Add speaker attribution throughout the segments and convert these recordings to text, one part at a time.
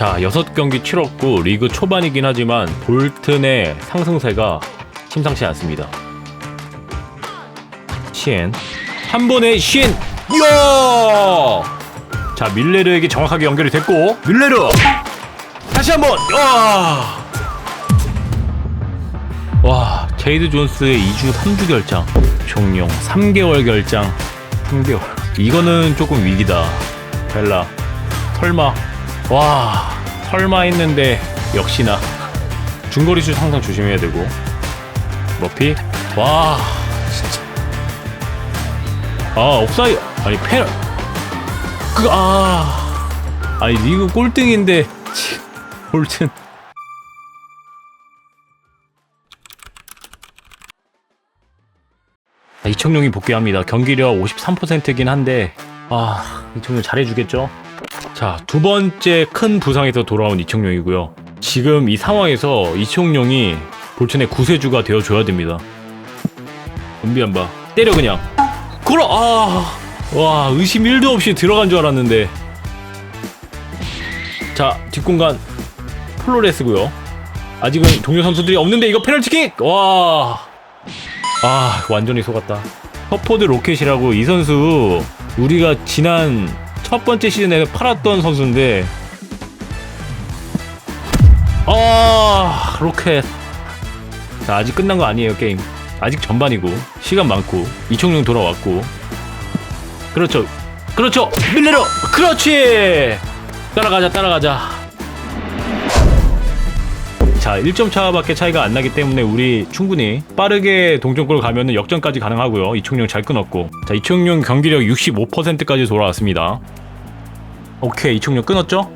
Speaker 1: 자, 6경기 치렀고 리그 초반이긴 하지만 볼튼의 상승세가 심상치 않습니다. 시엔. 한 번에 시엔. 이야! 자, 밀레르에게 정확하게 연결이 됐고 밀레르! 다시 한번. 와! 와, 제이드 존스의 2주 3주 결장 종용 3개월 결장 3개월. 이거는 조금 위기다. 벨라 설마 와 설마 했는데 역시나. 중거리 슛 항상 조심해야 되고. 머피? 와 진짜. 아 옵사이 아니 페널. 그아. 아니 리그 꼴등인데. 치, 볼튼 자, 이청용이 복귀합니다. 경기력 53%긴 한데. 아 이청용 잘해주겠죠? 자 두 번째 큰 부상에서 돌아온 이청용이고요. 지금 이 상황에서 이청용이 볼튼의 구세주가 되어줘야 됩니다. 은비 한 바 때려 그냥. 그러 아와 의심 1도 없이 들어간 줄 알았는데 자 뒷공간 플로레스고요. 아직은 동료 선수들이 없는데 이거 페널티킥 와. 아 완전히 속았다 허포드 로켓이라고 이 선수 우리가 지난 첫 번째 시즌에 팔았던 선수인데. 아 로켓 자 아직 끝난 거 아니에요 게임. 아직 전반이고 시간 많고 이청용 돌아왔고. 그렇죠. 그렇죠. 밀레로! 그렇지! 따라가자 따라가자. 자, 1점 차밖에 차이가 안 나기 때문에 우리 충분히 빠르게 동점골 가면은 역전까지 가능하고요. 이청용 잘 끊었고. 자, 이청용 경기력 65%까지 돌아왔습니다. 오케이, 이청용 끊었죠?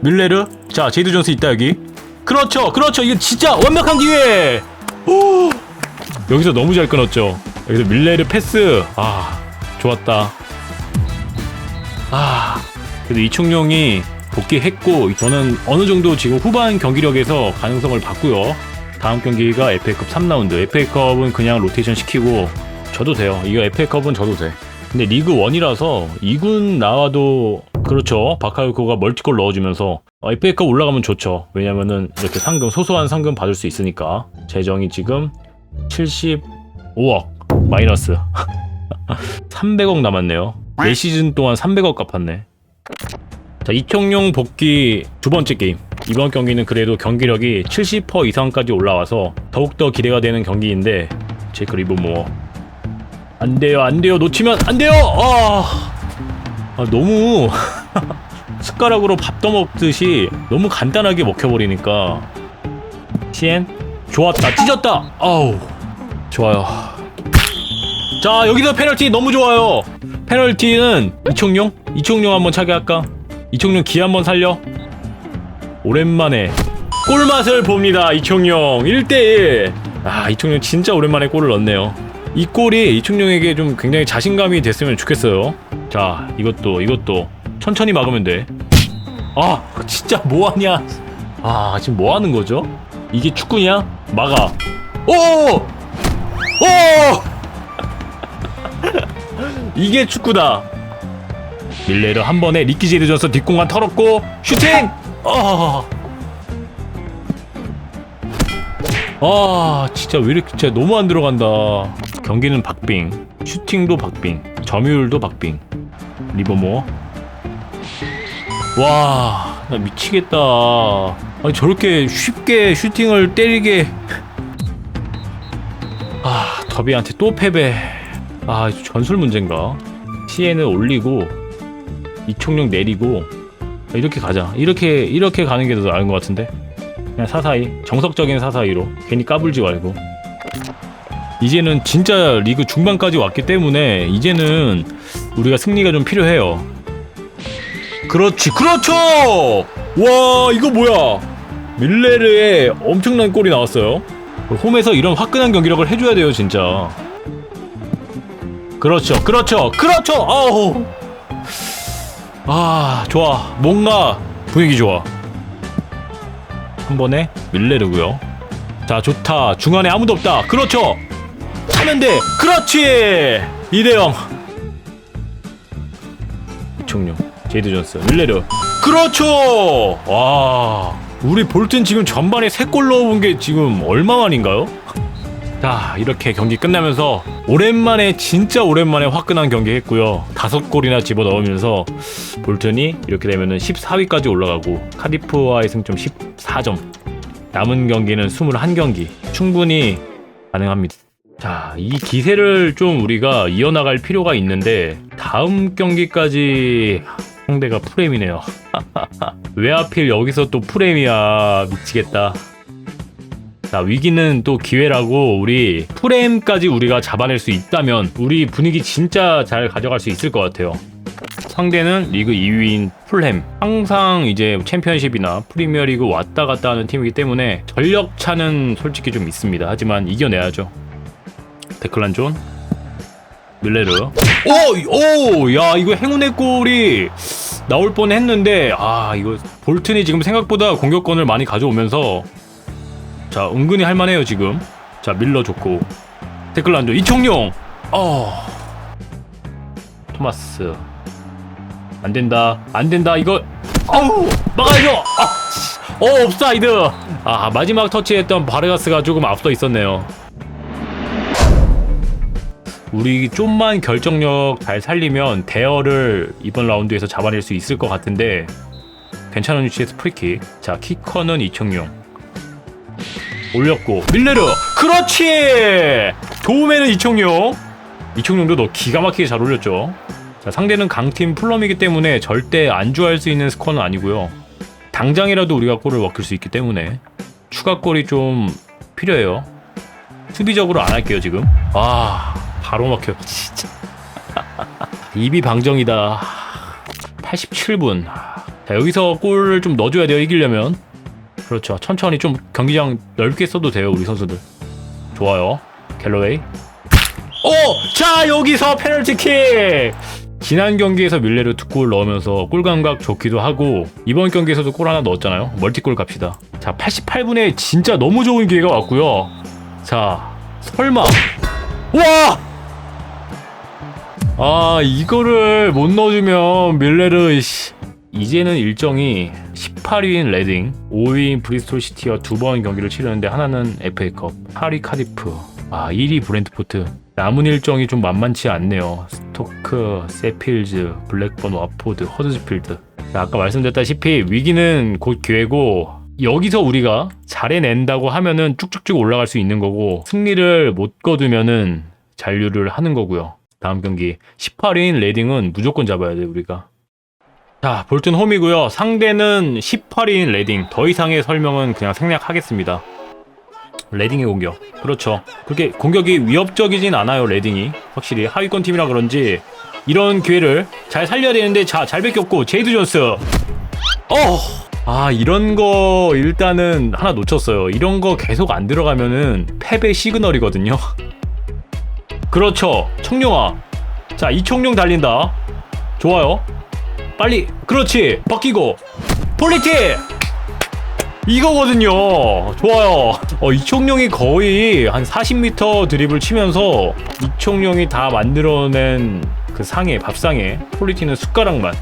Speaker 1: 밀레르. 자, 제이드 존스 있다 여기. 그렇죠. 그렇죠. 이거 진짜 완벽한 기회. 오! 여기서 너무 잘 끊었죠. 여기서 밀레르 패스. 아, 좋았다. 아, 그래도 이청용이 복귀했고 저는 어느 정도 지금 후반 경기력에서 가능성을 봤고요. 다음 경기가 FA컵 3라운드. FA컵은 그냥 로테이션 시키고 저도 돼요. 이거 FA컵은 저도 돼. 근데 리그 1이라서 2군 나와도 그렇죠. 바카요코가 멀티골 넣어주면서 어, FA컵 올라가면 좋죠. 왜냐면은 이렇게 상금 소소한 상금 받을 수 있으니까 재정이 지금 75억 마이너스 300억 남았네요. 4시즌 동안 300억 갚았네. 자, 이청용 복귀 두 번째 게임. 이번 경기는 그래도 경기력이 70% 이상까지 올라와서 더욱더 기대가 되는 경기인데 제이크 리브모어 안 돼요, 안 돼요, 놓치면 안 돼요. 아, 아 너무 숟가락으로 밥 떠먹듯이 너무 간단하게 먹혀버리니까 시엔 좋았다, 찢었다. 아우 좋아요. 자 여기서 페널티 너무 좋아요. 페널티는 이청용, 이청용 한번 차게 할까? 이청용 기 한번 살려. 오랜만에 골맛을 봅니다. 이청용 1대1. 아 이청용 진짜 오랜만에 골을 넣네요. 이 골이 이청용에게 좀 굉장히 자신감이 됐으면 좋겠어요. 자 이것도 이것도 천천히 막으면 돼. 아 진짜 뭐하냐? 아 지금 뭐 하는 거죠? 이게 축구냐? 막아. 오! 오! 이게 축구다. 밀레르 한 번에 리키제드 져서 뒷공간 털었고 슈팅! 아, 아 진짜 왜 이렇게 진짜 너무 안 들어간다. 경기는 박빙, 슈팅도 박빙, 점유율도 박빙. 리버모. 와, 나 미치겠다. 아니 저렇게 쉽게 슈팅을 때리게. 아, 더비한테 또 패배. 아, 전술 문제인가? 시에는 올리고 이총력 내리고 이렇게 가자. 이렇게 이렇게 가는 게 더 나은 것 같은데. 그냥 사사이 정석적인 사사이로 괜히 까불지 말고. 이제는 진짜 리그 중반까지 왔기 때문에 이제는 우리가 승리가 좀 필요해요. 그렇지, 그렇죠. 와 이거 뭐야? 밀레르의 엄청난 골이 나왔어요. 홈에서 이런 화끈한 경기력을 해줘야 돼요, 진짜. 그렇죠, 그렇죠, 그렇죠. 아우. 아 좋아 뭔가 분위기 좋아 한 번에 밀레르고요 자 좋다 중간에 아무도 없다 그렇죠 차면 돼 그렇지 이대영 이청용 제이드 존스 밀레르 그렇죠. 와, 우리 볼튼 지금 전반에 3골 넣어본 게 지금 얼마만인가요? 자, 이렇게 경기 끝나면서 오랜만에 진짜 오랜만에 화끈한 경기 했고요. 다섯 골이나 집어 넣으면서 볼튼이 이렇게 되면은 14위까지 올라가고 카디프와의 승점 14점. 남은 경기는 21경기. 충분히 가능합니다. 자, 이 기세를 좀 우리가 이어나갈 필요가 있는데 다음 경기까지 상대가 프레임이네요. 왜 하필 여기서 또 프레임이야 미치겠다. 자 위기는 또 기회라고 우리 프레임까지 우리가 잡아낼 수 있다면 우리 분위기 진짜 잘 가져갈 수 있을 것 같아요. 상대는 리그 2위인 풀햄. 항상 이제 챔피언십이나 프리미어리그 왔다 갔다 하는 팀이기 때문에 전력 차는 솔직히 좀 있습니다. 하지만 이겨내야죠. 데클란 존, 밀레르. 오, 오, 야 이거 행운의 골이 나올 뻔했는데 아 이거 볼튼이 지금 생각보다 공격권을 많이 가져오면서 자 은근히 할만해요 지금. 자 밀러 좋고 데클란 존 이청용. 어. 토마스 안 된다 안 된다 이거 아우 막아야죠 아, 씨. 어 옵사이드 아 마지막 터치했던 바르가스가 조금 앞서 있었네요 우리 좀만 결정력 잘 살리면 대어를 이번 라운드에서 잡아낼 수 있을 것 같은데 괜찮은 위치에서 프리킥. 자 키커는 이청용. 올렸고 밀레르! 그렇지! 도움에는 이청용. 이청용도 너 기가 막히게 잘 올렸죠. 자, 상대는 강팀 플럼이기 때문에 절대 안주할 수 있는 스코어는 아니고요. 당장이라도 우리가 골을 먹힐 수 있기 때문에 추가골이 좀 필요해요. 수비적으로 안 할게요 지금. 아 바로 먹혀 진짜. 입이 방정이다. 87분. 자 여기서 골을 좀 넣어줘야 돼요 이기려면. 그렇죠. 천천히 좀 경기장 넓게 써도 돼요 우리 선수들. 좋아요. 갤러웨이. 오! 자 여기서 페널티킥! 지난 경기에서 밀레르 두 골 넣으면서 골 감각 좋기도 하고 이번 경기에서도 골 하나 넣었잖아요. 멀티골 갑시다. 자 88분에 진짜 너무 좋은 기회가 왔고요. 자 설마 와! 아 이거를 못 넣어주면 밀레르 씨. 이제는 일정이 18위인 레딩, 5위인 브리스톨 시티와 두 번 경기를 치르는데 하나는 FA컵, 8위 카디프, 아 1위 브렌트포트. 남은 일정이 좀 만만치 않네요. 스토크, 세필즈, 블랙번, 와포드, 허드스필드. 자, 아까 말씀드렸다시피 위기는 곧 기회고 여기서 우리가 잘해낸다고 하면은 쭉쭉쭉 올라갈 수 있는 거고 승리를 못 거두면은 잔류를 하는 거고요. 다음 경기 18위인 레딩은 무조건 잡아야 돼 우리가. 자, 볼튼 홈이고요. 상대는 18위인 레딩. 더 이상의 설명은 그냥 생략하겠습니다. 레딩의 공격. 그렇죠. 그렇게 공격이 위협적이진 않아요, 레딩이. 확실히 하위권 팀이라 그런지 이런 기회를 잘 살려야 되는데 자, 잘 뺏겼고 제이드 존스. 어! 아, 이런 거 일단은 하나 놓쳤어요. 이런 거 계속 안 들어가면은 패배 시그널이거든요. 그렇죠. 청룡아. 자, 이청룡 달린다. 좋아요. 빨리. 그렇지. 바뀌고. 폴리티! 이거거든요. 좋아요. 어, 이청용이 거의 한 40m 드립을 치면서 이청용이 다 만들어낸 그 상에, 밥상에 폴리티는 숟가락만.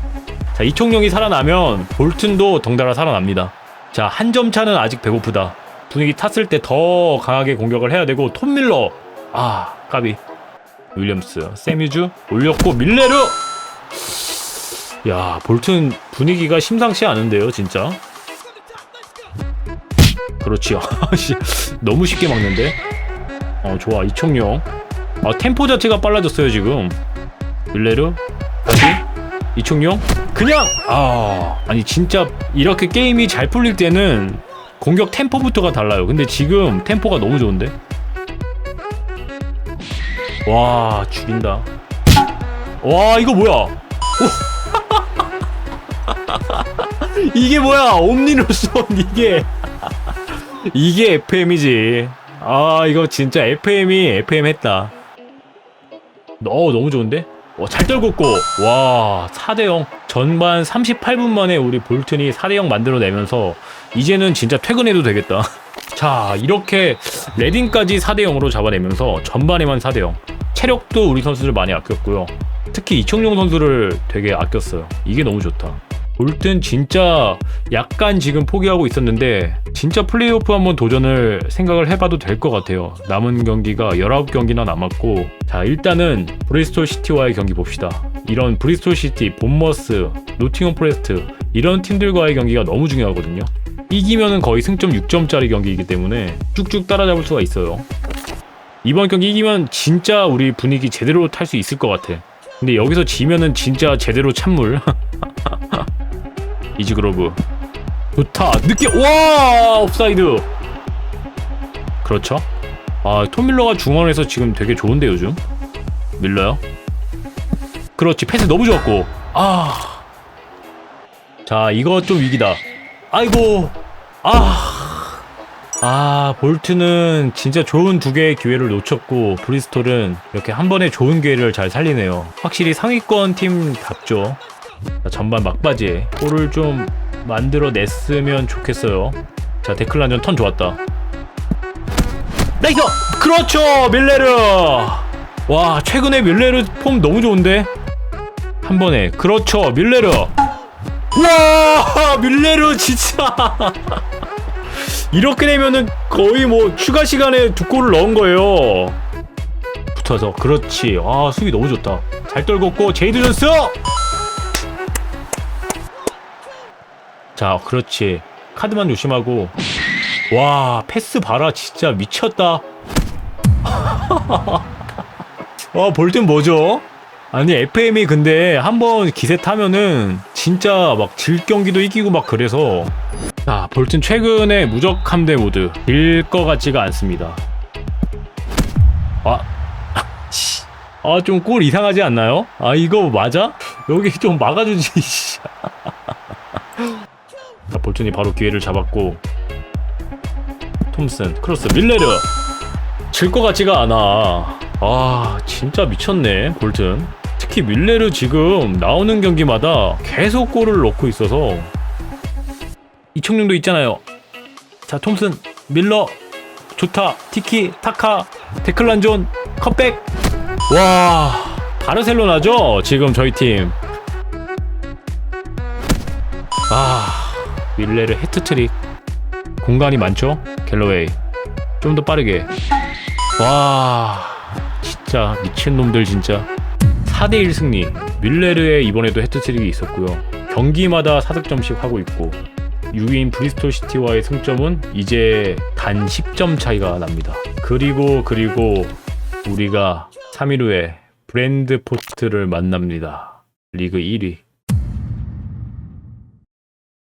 Speaker 1: 자, 이청용이 살아나면 볼튼도 덩달아 살아납니다. 자, 한 점 차는 아직 배고프다. 분위기 탔을 때 더 강하게 공격을 해야 되고, 톰 밀러. 아, 까비. 윌리엄스, 세뮤즈 올렸고, 밀레르! 야, 볼튼 분위기가 심상치 않은데요, 진짜. 그렇지요. 씨, 너무 쉽게 막는데. 어 좋아 이청용. 아 템포 자체가 빨라졌어요 지금. 윌레르 다시 이청용. 그냥 아 아니 진짜 이렇게 게임이 잘 풀릴 때는 공격 템포부터가 달라요. 근데 지금 템포가 너무 좋은데. 와 죽인다. 와 이거 뭐야? 오. 이게 뭐야? 옴니로손 이게. 이게 FM이지. 아, 이거 진짜 FM이 FM 했다. 어, 너무 좋은데? 어, 잘 떨궜고, 와, 4대0. 전반 38분 만에 우리 볼튼이 4대0 만들어내면서, 이제는 진짜 퇴근해도 되겠다. 자, 이렇게 레딩까지 4대0으로 잡아내면서, 전반에만 4대0. 체력도 우리 선수들 많이 아꼈고요. 특히 이청용 선수를 되게 아꼈어요. 이게 너무 좋다. 볼튼 진짜 약간 지금 포기하고 있었는데 진짜 플레이오프 한번 도전을 생각을 해봐도 될 것 같아요. 남은 경기가 19경기나 남았고 자 일단은 브리스톨 시티와의 경기 봅시다. 이런 브리스톨 시티, 본머스, 노팅엄 포레스트 이런 팀들과의 경기가 너무 중요하거든요. 이기면은 거의 승점 6점짜리 경기이기 때문에 쭉쭉 따라잡을 수가 있어요. 이번 경기 이기면 진짜 우리 분위기 제대로 탈 수 있을 것 같아. 근데 여기서 지면은 진짜 제대로 찬물. 이지그로브. 좋다. 늦게 와! 옵사이드. 그렇죠? 아 톰 밀러가 중원에서 지금 되게 좋은데 요즘? 밀러요? 그렇지. 패스 너무 좋았고. 아 자 이거 좀 위기다 아이고 아 아, 볼트는 진짜 좋은 두 개의 기회를 놓쳤고, 브리스톨은 이렇게 한 번에 좋은 기회를 잘 살리네요. 확실히 상위권 팀답죠. 자, 전반 막바지에 골을 좀 만들어 냈으면 좋겠어요. 자, 데클란전 턴 좋았다. 나이스! 그렇죠! 밀레르! 와, 최근에 밀레르 폼 너무 좋은데? 한 번에. 그렇죠! 밀레르! 와! 밀레르 진짜! 이렇게 되면은 거의 뭐 추가 시간에 두 골을 넣은 거예요. 붙어서 그렇지. 아 수비 너무 좋다. 잘 떨궜고 제이드 존스. 자 그렇지. 카드만 조심하고. 와 패스 봐라 진짜 미쳤다. 와 볼땐 뭐죠? 아니 FM이 근데 한번 기세 타면은 진짜 막 질 경기도 이기고 막 그래서. 자 볼튼 최근에 무적 함대 모드. 질것 같지가 않습니다. 아 좀 꼴 이상하지 않나요? 아 이거 맞아? 여기 좀 막아주지 씨. 자 볼튼이 바로 기회를 잡았고. 톰슨 크로스 밀레르. 질 것 같지가 않아. 아 진짜 미쳤네 볼튼 특히 밀레르 지금 나오는 경기마다 계속 골을 넣고 있어서. 이청용도 있잖아요. 자 톰슨 밀러 좋다 티키 타카 데클란존 컷백. 와 바르셀로나죠 지금 저희 팀아 아, 밀레르 헤트트릭. 공간이 많죠 갤러웨이. 좀 더 빠르게. 와 진짜 미친놈들 진짜 4대1 승리. 밀레르의 이번에도 헤트트릭이 있었고요. 경기마다 4득점씩 하고 있고 6위인 브리스톨 시티와의 승점은 이제 단 10점 차이가 납니다. 그리고 그리고 우리가 3일 후에 브랜드 포스트를 만납니다. 리그 1위